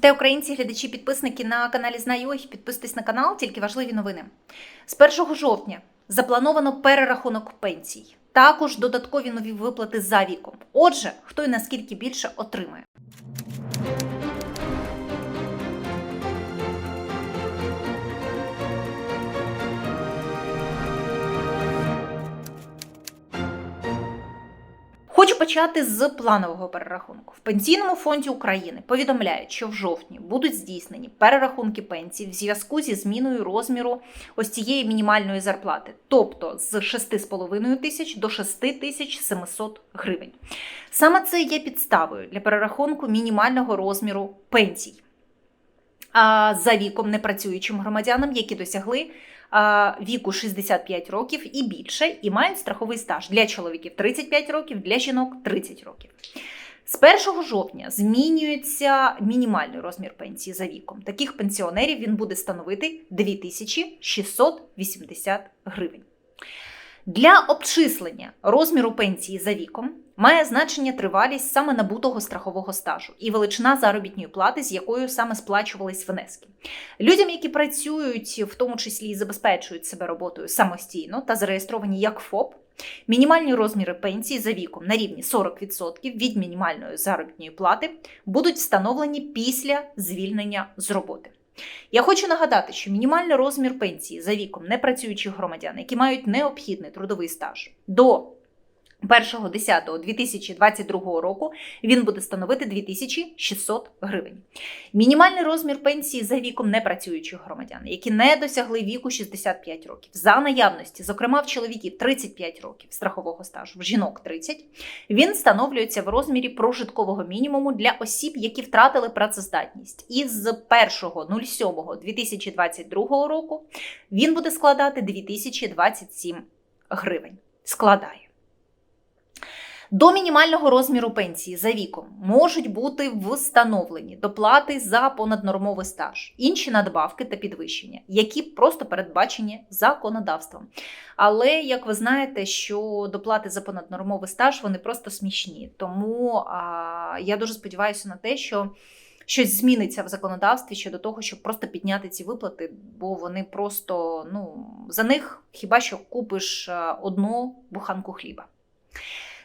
Та українці, глядачі, підписники на каналі Знаю. їх, Підписуйтесь на канал, тільки важливі новини. З 1 жовтня заплановано перерахунок пенсій. Також додаткові нові виплати за віком. Отже, хто і наскільки більше отримає. Почати з планового перерахунку. В пенсійному фонді України повідомляють, що в жовтні будуть здійснені перерахунки пенсій в зв'язку зі зміною розміру ось цієї мінімальної зарплати, тобто з 6,5 тисяч до 6 тисяч 700 гривень. Саме це є підставою для перерахунку мінімального розміру пенсій. За віком непрацюючим громадянам, які досягли віку 65 років і більше, і мають страховий стаж для чоловіків 35 років, для жінок 30 років. З 1 жовтня змінюється мінімальний розмір пенсії за віком. Таких пенсіонерів він буде становити 2680 гривень. Для обчислення розміру пенсії за віком має значення тривалість саме набутого страхового стажу і величина заробітної плати, з якою саме сплачувались внески. Людям, які працюють, в тому числі і забезпечують себе роботою самостійно та зареєстровані як ФОП, мінімальні розміри пенсії за віком на рівні 40% від мінімальної заробітної плати будуть встановлені після звільнення з роботи. Я хочу нагадати, що мінімальний розмір пенсії за віком непрацюючих громадян, які мають необхідний трудовий стаж до 1.10.2022 року він буде становити 2600 гривень. Мінімальний розмір пенсії за віком непрацюючих громадян, які не досягли віку 65 років, за наявності, зокрема в чоловіків 35 років страхового стажу, в жінок 30, він встановлюється в розмірі прожиткового мінімуму для осіб, які втратили працездатність. І з 1.07.2022 року він буде складати 2027 гривень. Складає. До мінімального розміру пенсії за віком можуть бути встановлені доплати за понаднормовий стаж, інші надбавки та підвищення, які просто передбачені законодавством. Але як ви знаєте, що доплати за понаднормовий стаж вони просто смішні. Тому а, я дуже сподіваюся на те, що. Щось зміниться в законодавстві щодо того, щоб просто підняти ці виплати, бо вони просто ну за них хіба що купиш одну буханку хліба.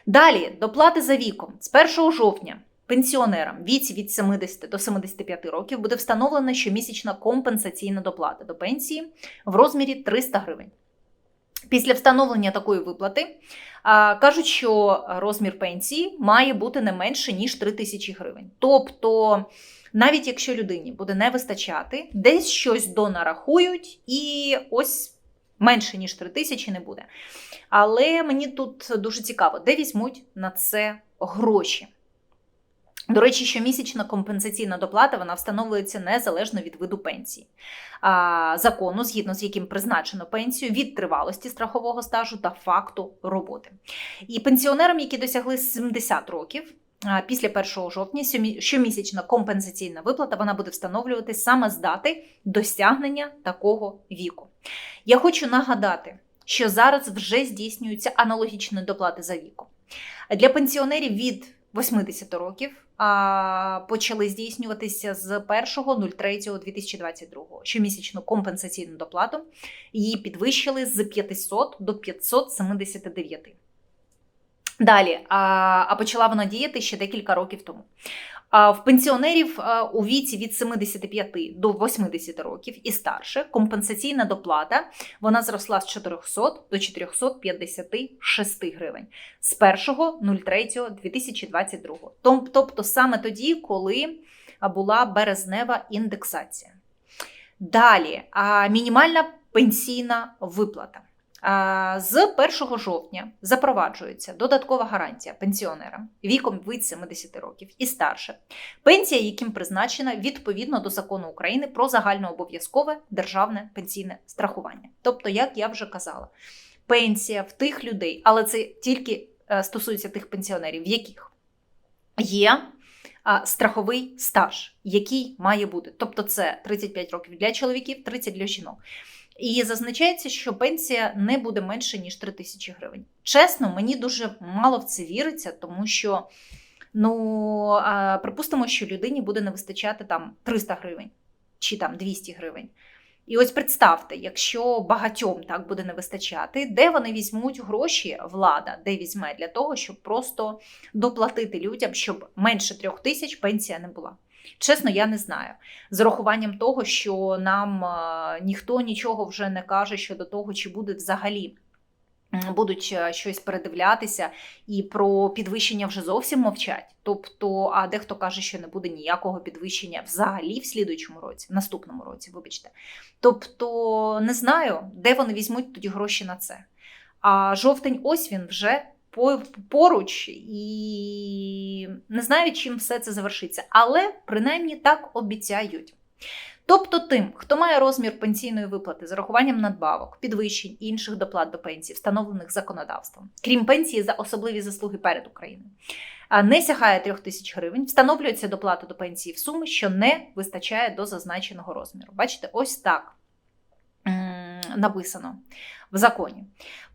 Далі доплати за віком з 1 жовтня пенсіонерам віці від 70 до 75 років буде встановлена щомісячна компенсаційна доплата до пенсії в розмірі 300 гривень. Після встановлення такої виплати кажуть, що розмір пенсії має бути не менше ніж 3 тисячі гривень. Тобто, навіть якщо людині буде не вистачати, десь щось донарахують, і ось менше ніж 3 тисячі не буде. Але мені тут дуже цікаво, де візьмуть на це гроші. До речі, щомісячна компенсаційна доплата вона встановлюється незалежно від виду пенсії, а, закону, згідно з яким призначено пенсію від тривалості страхового стажу та факту роботи. І пенсіонерам, які досягли 70 років. Після 1 жовтня щомісячна компенсаційна виплата вона буде встановлюватись саме з дати досягнення такого віку. Я хочу нагадати, що зараз вже здійснюються аналогічні доплати за віком. Для пенсіонерів від 80 років почали здійснюватися з 1.03.2022. Щомісячну компенсаційну доплату її підвищили з 500 до 579. Далі, а почала вона діяти ще декілька років тому. В пенсіонерів у віці від 75 до 80 років і старше компенсаційна доплата вона зросла з 400 до 456 гривень з 1.03.2022. Тобто саме тоді, коли була березнева індексація. Далі мінімальна пенсійна виплата. З 1 жовтня запроваджується додаткова гарантія пенсіонерам віком від 70 років і старше, пенсія, яким призначена відповідно до закону України про загальнообов'язкове державне пенсійне страхування. Тобто, як я вже казала, пенсія в тих людей, але це тільки е, стосується тих пенсіонерів, в яких є. Страховий стаж, який має бути. Тобто це 35 років для чоловіків, 30 для жінок. І зазначається, що пенсія не буде менше ніж 3 тисячі гривень. Чесно, мені дуже мало в це віриться, тому що Ну, припустимо, що людині буде не вистачати там 300 гривень чи там 200 гривень. І ось представте, якщо багатьом так буде не вистачати, де вони візьмуть гроші, влада, де візьме для того, щоб просто доплатити людям, щоб менше трьох тисяч пенсія не була. Чесно, я не знаю. З урахуванням того, що нам е, ніхто нічого вже не каже щодо того, чи буде взагалі будуть е, щось передивлятися, і про підвищення вже зовсім мовчать. Тобто, а дехто каже, що не буде ніякого підвищення взагалі в слідуючому році, в наступному році, вибачте. Тобто, не знаю, де вони візьмуть тоді гроші на це. А жовтень ось він вже поруч і не знаю, чим все це завершиться, але принаймні так обіцяють. Тобто тим, хто має розмір пенсійної виплати з урахуванням надбавок, підвищень і інших доплат до пенсії, встановлених законодавством, крім пенсії за особливі заслуги перед Україною, не сягає 3 тисяч гривень, встановлюється доплата до пенсії в сумі, що не вистачає до зазначеного розміру. Бачите, ось так написано в законі.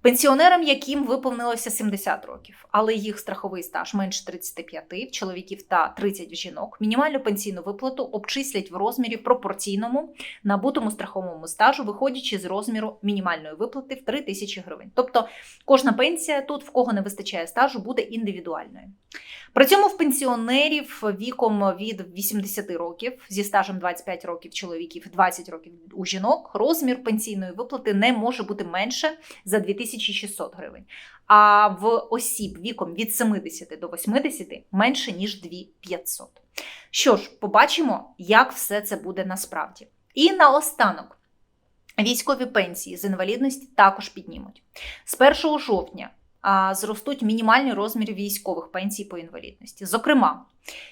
Пенсіонерам, яким виповнилося 70 років, але їх страховий стаж менше 35 в чоловіків та 30 в жінок, мінімальну пенсійну виплату обчислять в розмірі пропорційному набутому страховому стажу, виходячи з розміру мінімальної виплати в 3 тисячі гривень. Тобто кожна пенсія тут, в кого не вистачає стажу, буде індивідуальною. При цьому в пенсіонерів віком від 80 років зі стажем 25 років чоловіків, 20 років у жінок, розмір пенсійної виплати не може бути менше за 2600 гривень. А в осіб віком від 70 до 80 менше ніж 2500. Що ж, побачимо, як все це буде насправді. І наостанок. Військові пенсії з інвалідності також піднімуть. З 1 жовтня зростуть мінімальні розміри військових пенсій по інвалідності. Зокрема,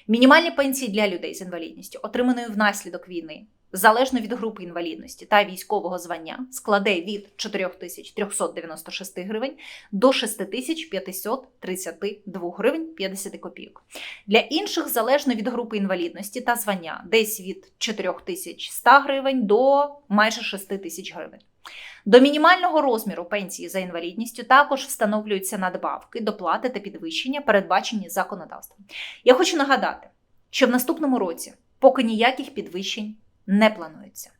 мінімальні пенсії для людей з інвалідністю, отриманої внаслідок війни, залежно від групи інвалідності та військового звання, складе від 4396 гривень до 6532 гривень 50 копійок. Для інших залежно від групи інвалідності та звання, десь від 4100 гривень до майже 6000 гривень. До мінімального розміру пенсії за інвалідністю також встановлюються надбавки, доплати та підвищення, передбачені законодавством. Я хочу нагадати, що в наступному році поки ніяких підвищень не планується.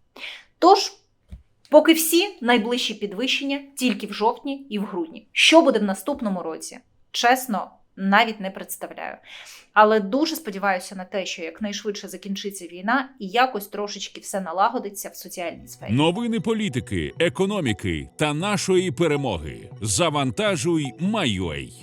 Тож, поки всі найближчі підвищення тільки в жовтні і в грудні. Що буде в наступному році? Чесно, навіть не представляю. Але дуже сподіваюся на те, що якнайшвидше закінчиться війна і якось трошечки все налагодиться в соціальній сфері. Новини політики, економіки та нашої перемоги. Завантажуй, майой.